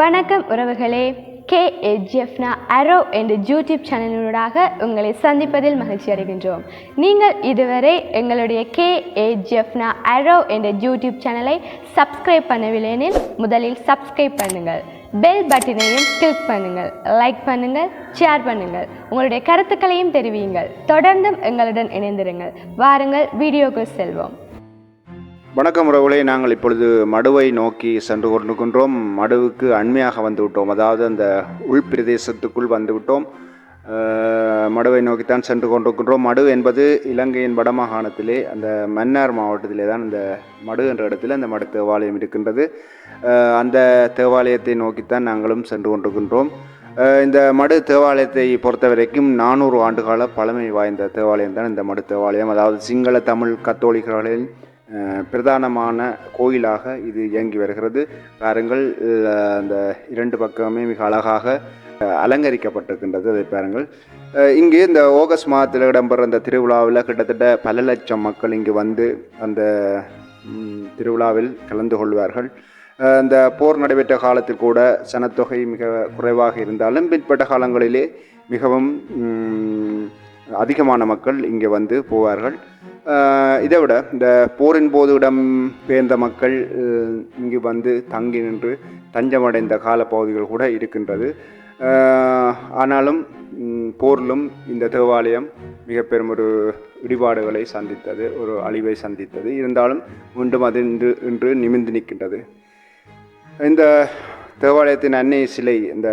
வணக்கம் உறவுகளே. கே எஜ்எஃப்னா அரோ என்ற யூடியூப் சேனலினூடாக உங்களை சந்திப்பதில் மகிழ்ச்சி அடைகின்றோம். நீங்கள் இதுவரை எங்களுடைய கே ஏஜிஎஃப்னா அரோ என்ற யூடியூப் சேனலை சப்ஸ்கிரைப் பண்ணவில்லையெனில் முதலில் சப்ஸ்கிரைப் பண்ணுங்கள். பெல் பட்டனையும் கிளிக் பண்ணுங்கள். லைக் பண்ணுங்கள் ஷேர் பண்ணுங்கள். உங்களுடைய கருத்துக்களையும் தெரிவியுங்கள். தொடர்ந்தும் எங்களுடன் இணைந்திருங்கள். வாருங்கள் வீடியோக்குள் செல்வோம். வணக்கம் உறவுகளே நாங்கள் இப்பொழுது மடுவை நோக்கி சென்று கொண்டிருக்கின்றோம். மடுவுக்கு அண்மையாக வந்துவிட்டோம் அதாவது அந்த உள்பிரதேசத்துக்குள் வந்துவிட்டோம் மடுவை நோக்கித்தான் சென்று கொண்டிருக்கின்றோம். மடு என்பது இலங்கையின் வடமாகாணத்திலே அந்த மன்னார் மாவட்டத்திலே தான் இந்த மடு என்ற இடத்துல அந்த மடு தேவாலயம் இருக்கின்றது. அந்த தேவாலயத்தை நோக்கித்தான் நாங்களும் சென்று கொண்டிருக்கின்றோம். இந்த மடு தேவாலயத்தை பொறுத்த வரைக்கும் நானூறு ஆண்டுகால பழமை வாய்ந்த தேவாலயம் தான் இந்த மடு தேவாலயம். அதாவது சிங்கள தமிழ் கத்தோலிக்கர்களின் பிரதானமான கோயிலாக இது இயங்கி வருகிறது. பாருங்கள் அந்த இரண்டு பக்கமே மிக அழகாக அலங்கரிக்கப்பட்டிருக்கின்றது அதை பாருங்கள். இங்கே இந்த ஆகஸ்ட் மாதத்தில் இடம்பெற அந்த திருவிழாவில் கிட்டத்தட்ட பல லட்சம் மக்கள் இங்கு வந்து அந்த திருவிழாவில் கலந்து கொள்வார்கள். அந்த இந்த போர் நடைபெற்ற காலத்தில் கூட சனத்தொகை மிக குறைவாக இருந்தாலும் பிற்பட்ட காலங்களிலே மிகவும் அதிகமான மக்கள் இங்கே வந்து போவார்கள். இதை விட இந்த போரின் போது இடம் பெயர்ந்த மக்கள் இங்கு வந்து தங்கி நின்று தஞ்சமடைந்த காலப்பகுதிகள் கூட இருக்கின்றது. ஆனாலும் போரிலும் இந்த தேவாலயம் மிக பெரும் ஒரு இடிபாடுகளை சந்தித்தது ஒரு அழிவை சந்தித்தது. இருந்தாலும் மீண்டும் அது இன்று இன்று நிமிர்ந்து நிற்கின்றது. இந்த தேவாலயத்தின் அன்னை சிலை இந்த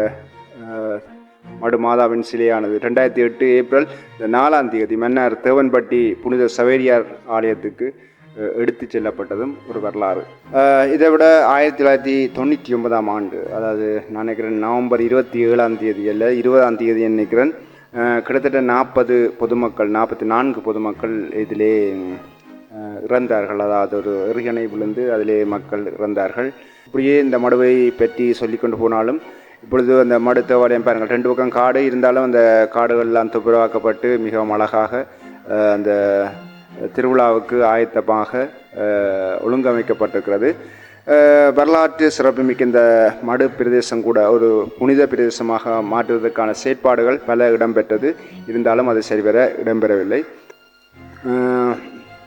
மடு மாதாவின் சிலையானது. ரெண்டாயிரத்தி எட்டு ஏப்ரல் இந்த நாலாம் தேதி மன்னர் தேவன்பட்டி புனித சவேரியார் ஆலயத்துக்கு எடுத்து எடுத்துச் செல்லப்பட்டதும் ஒரு வரலாறு. இதை விட ஆயிரத்தி தொள்ளாயிரத்தி தொண்ணூற்றி ஒன்பதாம் ஆண்டு அதாவது நான் நினைக்கிறேன் நவம்பர் இருபத்தி ஏழாம் தேதி அல்ல இருபதாம் தேதி நினைக்கிறேன் கிட்டத்தட்ட நாற்பது பொதுமக்கள் நாற்பத்தி நான்கு பொதுமக்கள் இதிலே இறந்தார்கள். அதாவது ஒரு எறிகணை விழுந்து அதிலே மக்கள் இறந்தார்கள். இப்படியே இந்த மடுவை பற்றி சொல்லிக்கொண்டு போனாலும் இப்பொழுது அந்த மடு பாருங்கள். ரெண்டு பக்கம் காடு இருந்தாலும் அந்த காடுகள்லாம் துப்புரவாக்கப்பட்டு மிகவும் அழகாக அந்த திருவிழாவுக்கு ஆயத்தமாக ஒழுங்கமைக்கப்பட்டிருக்கிறது. வரலாற்று சிறப்புமிக்க இந்த மடு பிரதேசம் கூட ஒரு புனித பிரதேசமாக மாற்றுவதற்கான செயற்பாடுகள் பல இடம்பெற்றது. இருந்தாலும் அது சரிவர இடம்பெறவில்லை.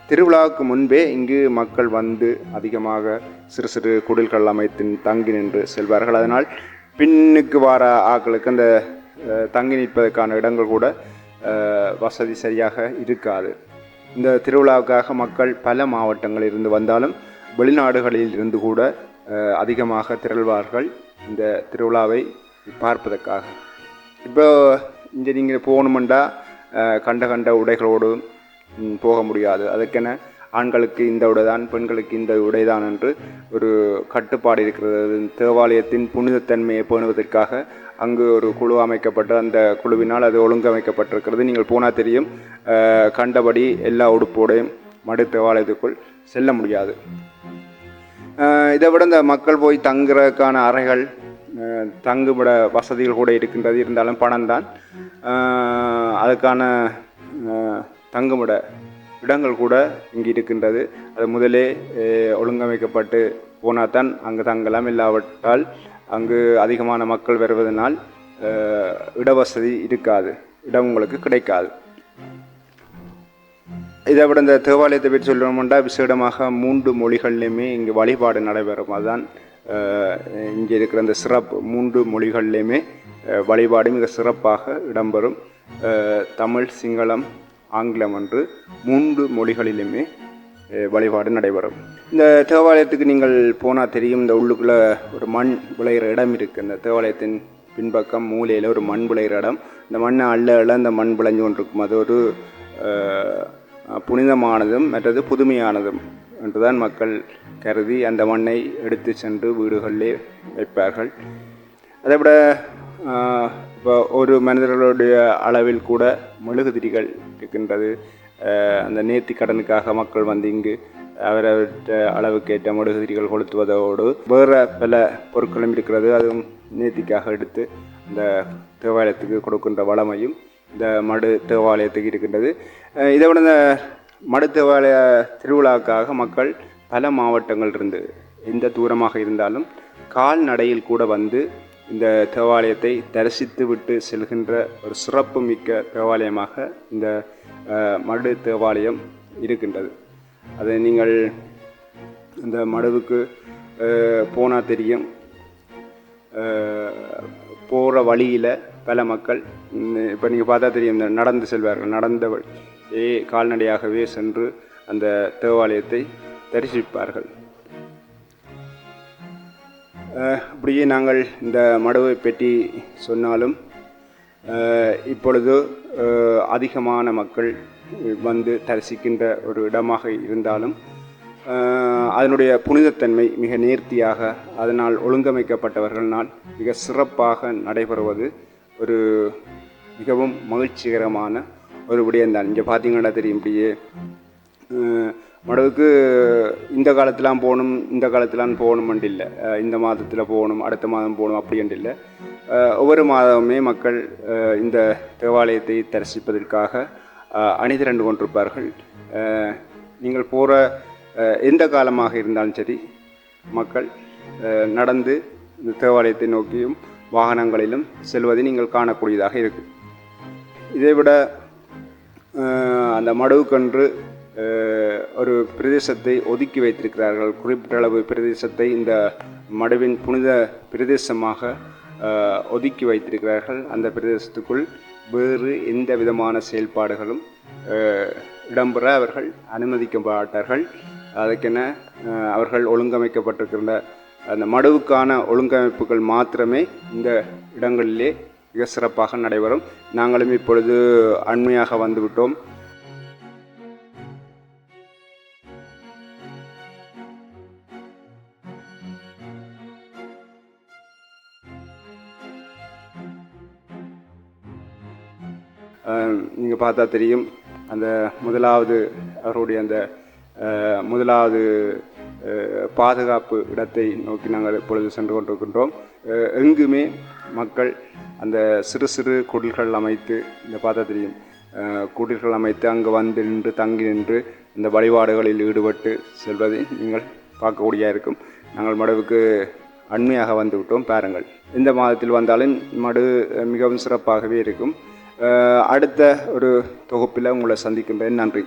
திருவிழாவுக்கு முன்பே இங்கு மக்கள் வந்து அதிகமாக சிறு சிறு குடில்கள் அமைத்து தங்கி நின்று செல்வார்கள். அதனால் பின்னுக்கு வர ஆட்களுக்கு அந்த தங்கி நிற்பதற்கான இடங்கள் கூட வசதி சரியாக இருக்காது. இந்த திருவிழாவுக்காக மக்கள் பல மாவட்டங்களில் இருந்து வந்தாலும் வெளிநாடுகளில் இருந்து கூட அதிகமாக திரள்வார்கள் இந்த திருவிழாவை பார்ப்பதற்காக. இப்போ இங்கே நீங்கள் போகணுமெண்டா கண்ட கண்ட உடைகளோடு போக முடியாது. அதுக்கென ஆண்களுக்கு இந்த உடைதான் பெண்களுக்கு இந்த உடைதான் என்று ஒரு கட்டுப்பாடு இருக்கிறது. தேவாலயத்தின் புனிதத்தன்மையை பேணுவதற்காக அங்கு ஒரு குழு அமைக்கப்பட்டு அந்த குழுவினால் அது ஒழுங்கமைக்கப்பட்டிருக்கிறது. நீங்கள் போனால் தெரியும் கண்டபடி எல்லா உடுப்போடையும் மடு தேவாலயத்துக்குள் செல்ல முடியாது. இதை விட இந்த மக்கள் போய் தங்குறதுக்கான அறைகள் தங்குமிட வசதிகள் கூட இருக்கின்றது. இருந்தாலும் பணம் தான் அதுக்கான தங்குமிட இடங்கள் கூட இங்கு இருக்கின்றது. அது முதலே ஒழுங்கமைக்கப்பட்டு போனால் தான் அங்கு தங்கலாம். இல்லாவிட்டால் அங்கு அதிகமான மக்கள் வருவதனால் இடவசதி இருக்காது. இடம் உங்களுக்கு கிடைக்காது. இதை விட இந்த தேவாலயத்தை பற்றி சொல்லணும்னா விசேடமாக மூன்று மொழிகள்லையுமே இங்கே வழிபாடு நடைபெறும். அதுதான் இங்கே இருக்கிற இந்த சிறப்பு. மூன்று மொழிகள்லையுமே வழிபாடு மிக சிறப்பாக இடம்பெறும். தமிழ் சிங்களம் ஆங்கிலம் என்று மூன்று மொழிகளிலுமே வழிபாடு நடைபெறும். இந்த தேவாலயத்துக்கு நீங்கள் போனால் தெரியும் இந்த உள்ளுக்குள்ளே ஒரு மண் விளையிற இடம் இருக்குது இந்த தேவாலயத்தின் பின்பக்கம் மூலையில் ஒரு மண் விளையிற இடம். இந்த மண்ணை அள்ள அள்ள இந்த மண் விளைஞ்சு கொண்டிருக்கும். அது ஒரு புனிதமானதும் மற்றது புதுமையானதும் என்றுதான் மக்கள் கருதி அந்த மண்ணை எடுத்து சென்று வீடுகளிலே வைப்பார்கள். அதை விட இப்போ ஒரு மனிதர்களுடைய அளவில் கூட மெழுகுதிரிகள் இருக்கின்றது. அந்த நேர்த்தி கடனுக்காக மக்கள் வந்து இங்கு அவரவற்ற அளவுக்கேற்ற மெழுகுதிரிகள் கொளுத்துவதோடு வேறு பல பொருட்களும் இருக்கிறது. அதுவும் நேர்த்திக்காக எடுத்து இந்த தேவாலயத்துக்கு கொடுக்கின்ற வளமையும் இந்த மடு தேவாலயத்துக்கு இருக்கின்றது. இதை விட இந்த மடு தேவாலய திருவிழாவுக்காக மக்கள் பல மாவட்டங்கள் இருந்து எந்த தூரமாக இருந்தாலும் கால்நடையில் கூட வந்து இந்த தேவாலயத்தை தரிசித்து விட்டு செல்கின்ற ஒரு சிறப்பு மிக்க தேவாலயமாக இந்த மடு தேவாலயம் இருக்கின்றது. அதை நீங்கள் இந்த மடுவுக்கு போனால் தெரியும். போகிற வழியில் பல மக்கள் இப்போ நீங்கள் பார்த்தா தெரியும் இந்த நடந்து செல்வார்கள். நடந்த வழி கால்நடையாகவே சென்று அந்த தேவாலயத்தை தரிசிப்பார்கள். அப்படியே நாங்கள் இந்த மடுவை பற்றி சொன்னாலும் இப்பொழுது அதிகமான மக்கள் வந்து தரிசிக்கின்ற ஒரு இடமாக இருந்தாலும் அதனுடைய புனிதத்தன்மை மிக நேர்த்தியாக அதனால் ஒழுங்கமைக்கப்பட்டவர்களால் மிக சிறப்பாக நடைபெறுவது ஒரு மிகவும் மகிழ்ச்சிகரமான ஒரு விடயம்தான். இங்கே பார்த்தீங்கன்னா தெரியும் இப்படியே மடவுக்கு இந்த காலத்திலாம் போகணும் இந்த காலத்திலாம் போகணுமெண்டு இல்லை. இந்த மாதத்தில் போகணும் அடுத்த மாதம் போகணும் அப்படின்ட்டு இல்லை. ஒவ்வொரு மாதமுமே மக்கள் இந்த தேவாலயத்தை தரிசிப்பதற்காக அணிதிரண்டு கொண்டிருப்பார்கள். நீங்கள் போகிற எந்த காலமாக இருந்தாலும் சரி மக்கள் நடந்து இந்த தேவாலயத்தை நோக்கியும் வாகனங்களிலும் செல்வதை நீங்கள் காணக்கூடியதாக இருக்குது இதைவிட விட அந்த மடவுக்கன்று ஒரு பிரதேசத்தை ஒதுக்கி வைத்திருக்கிறார்கள். குறிப்பிட்ட அளவு பிரதேசத்தை இந்த மடுவின் புனித பிரதேசமாக ஒதுக்கி வைத்திருக்கிறார்கள். அந்த பிரதேசத்துக்குள் வேறு எந்த விதமான செயல்பாடுகளும் இடம்பெற அவர்கள் அனுமதிக்க மாட்டார்கள் அதுக்கென அவர்கள் ஒழுங்கமைக்கப்பட்டிருக்கின்ற அந்த மடுவுக்கான ஒழுங்கமைப்புகள் மாத்திரமே இந்த இடங்களிலே மிக சிறப்பாக நடைபெறும். நாங்களும் இப்பொழுது அண்மையாக வந்துவிட்டோம். நீங்கள் பார்த்தா தெரியும். அந்த முதலாவது அவருடைய அந்த முதலாவது பாதுகாப்பு இடத்தை நோக்கி நாங்கள் இப்பொழுது சென்று கொண்டிருக்கின்றோம். எங்குமே மக்கள் அந்த சிறு சிறு குடில்கள் அமைத்து இந்த பார்த்தா தெரியும். குடில்கள் அமைத்து அங்கே வந்து நின்று தங்கி நின்று இந்த வழிபாடுகளில் ஈடுபட்டு செல்வதை நீங்கள் பார்க்கக்கூடிய இருக்கும். நாங்கள் மடவுக்கு அண்மையாக வந்துவிட்டோம். பாருங்கள். இந்த மாதத்தில் வந்தாலும் மடு மிகவும் சிறப்பாகவே இருக்கும். அடுத்த ஒரு தொகுப்பில் உங்களை சந்திக்கின்றேன் நன்றி.